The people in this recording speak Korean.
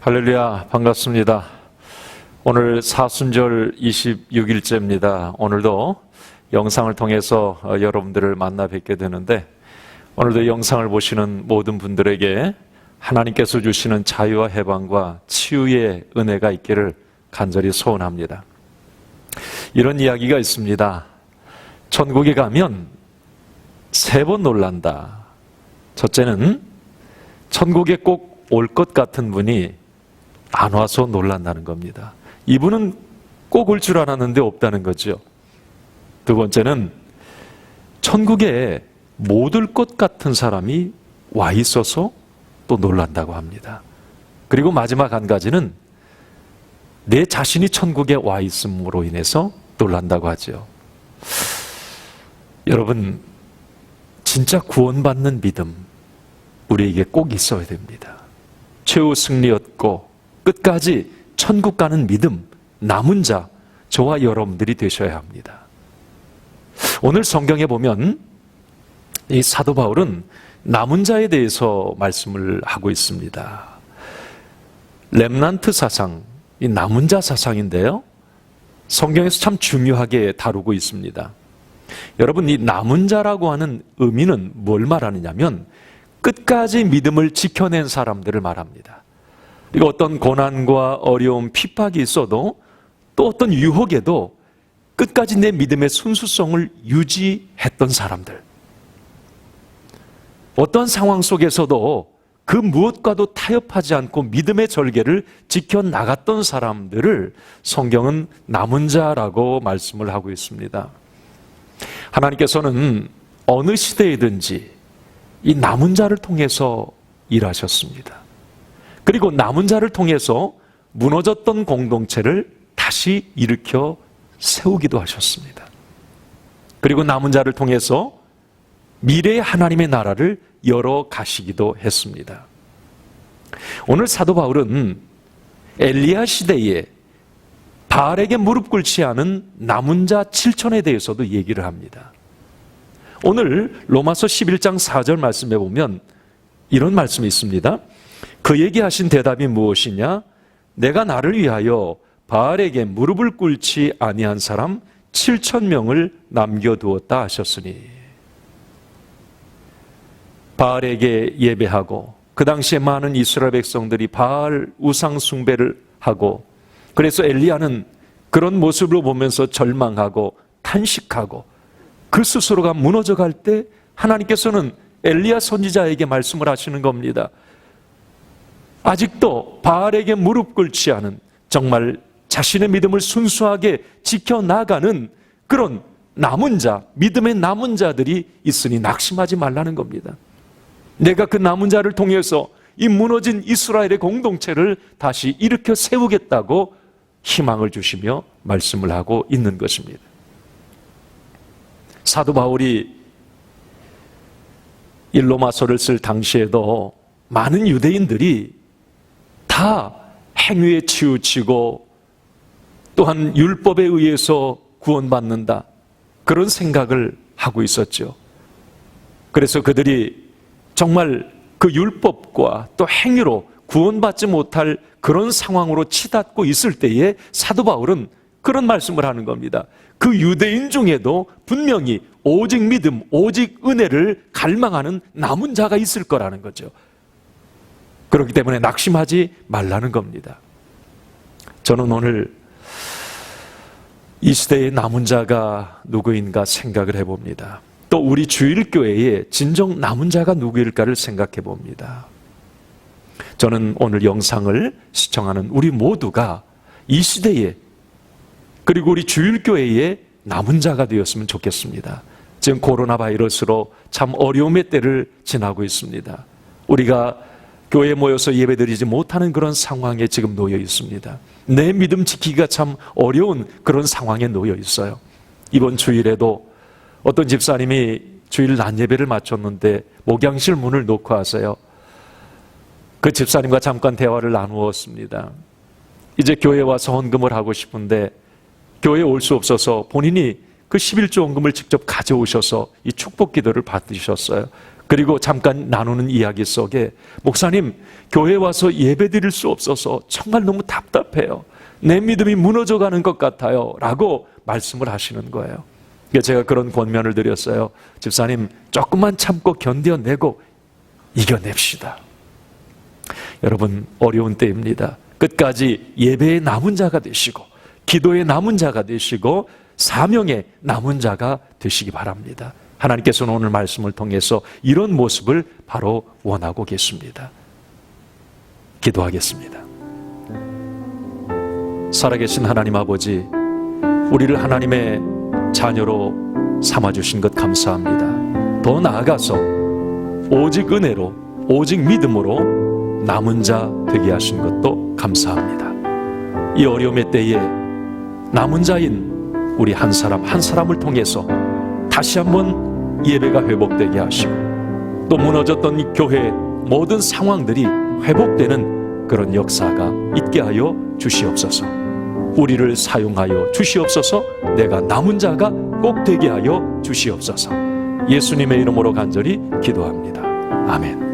할렐루야 반갑습니다. 오늘 사순절 26일째입니다. 오늘도 영상을 통해서 어, 여러분들을 만나 뵙게 되는데 오늘도 영상을 보시는 모든 분들에게 하나님께서 주시는 자유와 해방과 치유의 은혜가 있기를 간절히 소원합니다. 이런 이야기가 있습니다. 천국에 가면 세 번 놀란다. 첫째는 천국에 꼭 올 것 같은 분이 안 와서 놀란다는 겁니다. 이분은 꼭 올 줄 알았는데 없다는 거죠. 두 번째는 천국에 못 올 것 같은 사람이 와 있어서 또 놀란다고 합니다. 그리고 마지막 한 가지는 내 자신이 천국에 와 있음으로 인해서 놀란다고 하죠. 여러분, 진짜 구원받는 믿음, 우리에게 꼭 있어야 됩니다. 최후 승리 얻고 끝까지 천국 가는 믿음, 남은 자, 저와 여러분들이 되셔야 합니다. 오늘 성경에 보면 이 사도 바울은 남은 자에 대해서 말씀을 하고 있습니다. 렘난트 사상, 이 남은 자 사상인데요. 성경에서 참 중요하게 다루고 있습니다. 여러분, 이 남은 자라고 하는 의미는 뭘 말하느냐면 끝까지 믿음을 지켜낸 사람들을 말합니다. 그리고 어떤 고난과 어려움, 핍박이 있어도 또 어떤 유혹에도 끝까지 내 믿음의 순수성을 유지했던 사람들. 어떤 상황 속에서도 그 무엇과도 타협하지 않고 믿음의 절개를 지켜나갔던 사람들을 성경은 남은 자라고 말씀을 하고 있습니다. 하나님께서는 어느 시대이든지 이 남은 자를 통해서 일하셨습니다. 그리고 남은 자를 통해서 무너졌던 공동체를 다시 일으켜 세우기도 하셨습니다. 그리고 남은 자를 통해서 미래의 하나님의 나라를 열어 가시기도 했습니다. 오늘 사도 바울은 엘리야 시대에 바알에게 무릎 꿇지 않은 남은 자 7천에 대해서도 얘기를 합니다. 오늘 로마서 11장 4절 말씀에 보면 이런 말씀이 있습니다. 그에게 하신 대답이 무엇이냐? 내가 나를 위하여 바알에게 무릎을 꿇지 아니한 사람 7천 명을 남겨두었다 하셨으니 바알에게 예배하고 그 당시에 많은 이스라엘 백성들이 바알 우상 숭배를 하고 그래서 엘리야는 그런 모습을 보면서 절망하고 탄식하고 그 스스로가 무너져 갈 때 하나님께서는 엘리야 선지자에게 말씀을 하시는 겁니다. 아직도 바알에게 무릎 꿇지 않은 정말 자신의 믿음을 순수하게 지켜나가는 그런 남은 자, 믿음의 남은 자들이 있으니 낙심하지 말라는 겁니다. 내가 그 남은 자를 통해서 이 무너진 이스라엘의 공동체를 다시 일으켜 세우겠다고 희망을 주시며 말씀을 하고 있는 것입니다. 사도 바울이 일로마서를 쓸 당시에도 많은 유대인들이 다 행위에 치우치고 또한 율법에 의해서 구원받는다. 그런 생각을 하고 있었죠. 그래서 그들이 정말 그 율법과 또 행위로 구원받지 못할 그런 상황으로 치닫고 있을 때에 사도 바울은 그런 말씀을 하는 겁니다. 그 유대인 중에도 분명히 오직 믿음, 오직 은혜를 갈망하는 남은 자가 있을 거라는 거죠. 그렇기 때문에 낙심하지 말라는 겁니다. 저는 오늘 이 시대의 남은 자가 누구인가 생각을 해봅니다. 또 우리 주일교회에 진정 남은 자가 누구일까를 생각해 봅니다. 저는 오늘 영상을 시청하는 우리 모두가 이 시대에 그리고 우리 주일교회에 남은 자가 되었으면 좋겠습니다. 지금 코로나 바이러스로 참 어려움의 때를 지나고 있습니다. 우리가 교회에 모여서 예배드리지 못하는 그런 상황에 지금 놓여 있습니다. 내 믿음 지키기가 참 어려운 그런 상황에 놓여 있어요. 이번 주일에도 어떤 집사님이 주일 낮 예배를 마쳤는데 목양실 문을 놓고 하세요. 그 집사님과 잠깐 대화를 나누었습니다. 이제 교회 와서 헌금을 하고 싶은데 교회에 올수 없어서 본인이 그 11조 헌금을 직접 가져오셔서 이 축복 기도를 받으셨어요. 그리고 잠깐 나누는 이야기 속에 목사님 교회 와서 예배 드릴 수 없어서 정말 너무 답답해요. 내 믿음이 무너져 가는 것 같아요. 라고 말씀을 하시는 거예요. 그러니까 제가 그런 권면을 드렸어요. 집사님 조금만 참고 견뎌내고 이겨냅시다. 여러분 어려운 때입니다. 끝까지 예배의 남은 자가 되시고 기도의 남은 자가 되시고 사명의 남은 자가 되시기 바랍니다. 하나님께서는 오늘 말씀을 통해서 이런 모습을 바로 원하고 계십니다. 기도하겠습니다. 살아계신 하나님 아버지, 우리를 하나님의 자녀로 삼아주신 것 감사합니다. 더 나아가서 오직 은혜로, 오직 믿음으로 남은 자 되게 하신 것도 감사합니다. 이 어려움의 때에 남은 자인 우리 한 사람 한 사람을 통해서 다시 한번 예배가 회복되게 하시고 또 무너졌던 이 교회 모든 상황들이 회복되는 그런 역사가 있게 하여 주시옵소서. 우리를 사용하여 주시옵소서. 내가 남은 자가 꼭 되게 하여 주시옵소서. 예수님의 이름으로 간절히 기도합니다. 아멘.